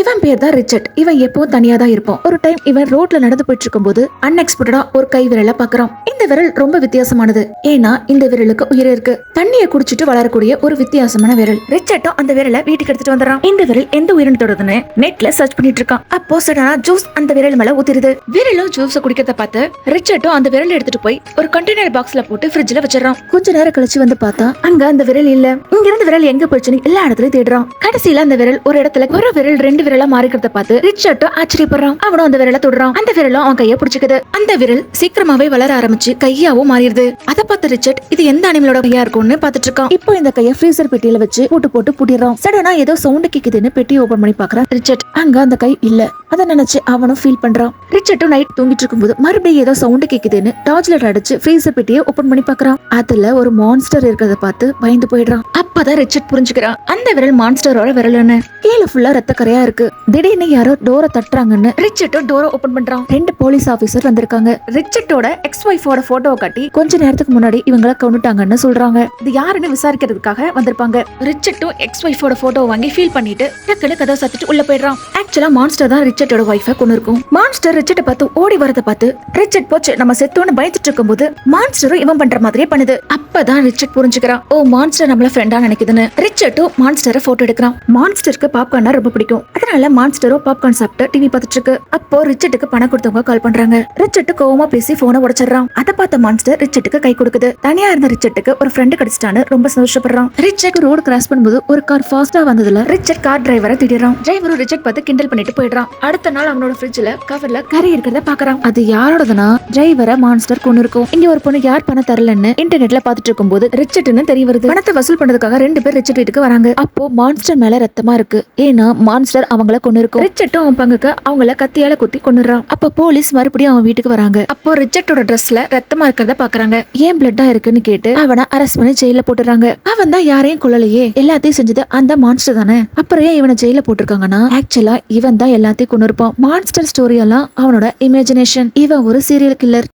இவன் பேர் தான் ரிச்சர்ட். இவன் எப்பவும் தனியா தான் இருப்பான். ஒரு டைம் இவன் ரோட்ல நடந்து போயிட்டு இருக்கும்போது அன்எக்ஸ்பெக்டடா ஒரு கை விரலை பாக்குறான் இந்த விரல் ரொம்ப வித்தியாசமானது. ஏன்னா இந்த விரலுக்கு உயிர் இருக்கு. தண்ணியை குடிச்சிட்டு வளரக்கூடிய ஒரு வித்தியாசமான விரல். ரிச்சர்ட்டும் அந்த விரலை வீட்டுக்கு எடுத்துட்டு வந்துடுறான். இந்த விரல் எந்த உயிரினத்தோடதுன்னு நெட்ல சர்ச் பண்ணிட்டு இருக்கான் அப்போ சடனா ஜூஸ் அந்த விரல் மேல ஊத்திருது விரலும் ஜூஸ் குடிக்கிறத பார்த்து ரிச்சர்ட்டும் அந்த விரலை எடுத்துட்டு போய் ஒரு கண்டெய்னர் பாக்ஸ்ல போட்டு ஃப்ரிட்ஜ்ல வச்சிடறான். கொஞ்ச நேரம் கழிச்சு வந்து பார்த்தா அங்க அந்த விரல் இல்ல. இங்க இருந்து விரல் எங்க போச்சுன்னு எல்லா இடத்துலயும் தேடுறான். கடைசியில அந்த விரல் ஒரு இடத்துல ஒரு விரல் ரெண்டு விரலா மாறிக்கிறத பார்த்து ரிச்சர்ட்டும் ஆச்சரியப்படுறான். அவனும் அந்த விரலை தொடுறான். அந்த விரலும் அவன் கையை பிடிச்சிக்குது. அந்த விரல் சீக்கிரமாவே வளர ஆரம்பிச்சு கையாவும் மாறிடுது. அதை பார்த்து ரிச்சர்ட் இது எந்த அனிமலோட கையா இருக்கும்னு பார்த்துட்டு இருக்கான் இப்போ இந்த கைய ஃப்ரீசர் பெட்டியில வச்சு போட்டு போட்டு பூட்டிடுறான் சடனா ஏதோ சவுண்ட் கேக்குதுன்னு பெட்டி ஓபன் பண்ணி பாக்குறான் ரிச்சர்ட். அங்க அந்த கை இல்ல. அதை நினைச்சு அவனும் ஃபீல் பண்றான். ரிச்சர்ட்டும் நைட் தூங்கிட்டு இருக்கும்போது மறுபடியும் ஏதோ சவுண்ட் கேக்குதுன்னு டார்ச் லைட் அடிச்சு ஃப்ரீசர் பெட்டியை ஓபன் பண்ணி பாக்குறான் அதுல ஒரு மான்ஸ்டர் இருக்கிறத பார்த்து பயந்து போயிடுறான். அப்பதான் ரிச்சர்ட் புரிஞ்சுக்கிறான். அந்த விரல் மான்ஸ்டரோட விரல்னு கீழே ஃபுல்லா ரத்த கரையா இருக்கு. திடீர்னு யாரோ டோரை தட்டுறாங்கன்னு ரிச்சர்ட்டும் டோரை ஓபன் பண்றான். ரெண்டு போலீஸ் ஆபீசர் வந்திருக்காங்க. ரிச்சர்ட்டோட எக்ஸ் ஒய்ஃபோட போட்டோவை காட்டி கொஞ்ச நேரத்துக்கு முன்னாடி இவங்கள கொண்டுட்டாங்கன்னு சொல்றாங்க. இது யாருன்னு விசாரிக்கிறதுக்காக வந்திருப்பாங்க. ரிச்சர்ட்டும் எக்ஸ் ஒய்ஃபோட போட்டோ வாங்கி ஃபீல் பண்ணிட்டு டக்குனு கதை சத்துட்டு உள்ள போயிடுறான். ஆக்சுவலா மான்ஸ்டர் தான் ரிச்சர்ட் ரிச்சர்டோட ஒய்ஃபை கொண்டு இருக்கும். மான்ஸ்டர் ரிச்சர்ட பார்த்து ஓடி வரத பார்த்து ரிச்சர்ட் போச்சு. நம்ம செத்தோன்னு பயந்துட்டு இருக்கும்போது மான்ஸ்டரும் இவன் பண்ற மாதிரியே பண்ணுது. அப்பதான் ரிச்சர்ட் புரிஞ்சுக்கிறான். ஓ மான்ஸ்டர் நம்மள ஃப்ரெண்டா நினைக்குதுன்னு. ரிச்சர்ட்டும் மான்ஸ்டரை போட்டோ எடுக்கிறான். மான்ஸ்டருக்கு பாப்கார்னா ரொம்ப பிடிக்கும். அதனால மான்ஸ்டரும் பாப்கார்ன் சாப்பிட்டு டிவி பார்த்துட்டு இருக்கு. அப்போ ரிச்சர்ட்டுக்கு பணம் கொடுத்தவங்க கால் பண்றாங்க. ரிச்சர்ட் கோவமா பேசி போனை உடைச்சிடுறான். அதை பார்த்த மான்ஸ்டர் ரிச்சர்ட்டுக்கு கை கொடுக்குது. தனியா இருந்த ரிச்சர்ட்டுக்கு ஒரு ஃப்ரெண்டு கிடைச்சிட்டான்னு ரொம்ப சந்தோஷப்படுறான். ரிச்சர்ட் ரோடு கிராஸ் பண்ணும்போது ஒரு கார் ஃபாஸ்டா வந்ததுல ரிச்சர்ட் கார் டிரைவரை திடீரான் டிரைவரும் ரிச்சர்ட் பார்த்து கிண்டல் பண்ணிட்டு போயிடுறான். அடுத்த நாள் அவனோட ஃப்ரிட்ஜ்ல கவர்ல கறி இருக்கிறத பாக்குறான். அது யாரோடதுன்னா டிரைவரை மான்ஸ்டர் கொண்டு இருக்கும். இங்க ஒரு பொண்ணு யார் பணம் தரலன்னு இன்டர்நெட்ல பாத்துட்டு இருக்கும்போது ரிச்சர்ட்னு தெரிய வருது. பணத்தை வசூல் பண்ணதுக்காக ரெண்டு பேர் ரிச்சர்ட் வீட்டுக்கு வராங்க. அப்போ மான்ஸ்டர் மேல ரத்தமா இருக்கு. ஏன்னா மான்ஸ்டர் அவங்கள கொண்டு இருக்கும். ரிச்சர்ட்டும் அவன் பங்குக்கு அவங்கள கத்தியால குத்தி கொண்டுறான் அப்ப போலீஸ் மறுபடியும் அவன் வீட்டுக்கு வராங்க. அப்போ ரிச்சர்ட்டோட ட்ரெஸ்ல ரத்தமா இருக்கிறத பாக்குறாங்க. ஏன் பிளட்டா இருக்குன்னு கேட்டு அவனை அரெஸ்ட் பண்ணி ஜெயில போட்டுறாங்க அவன் தான் யாரையும் கொல்லலையே. எல்லாத்தையும் செஞ்சது அந்த மான்ஸ்டர் தானே. அப்புறம் ஏன் இவனை ஜெயில போட்டிருக்காங்கன்னா ஆக்சுவலா இவன் தான் எல்லாத்தையும் கொண்டு இருப்பான் மான்ஸ்டர் ஸ்டோரி எல்லாம் அவனோட இமேஜினேஷன் இவன் ஒரு சீரியல் கில்லர்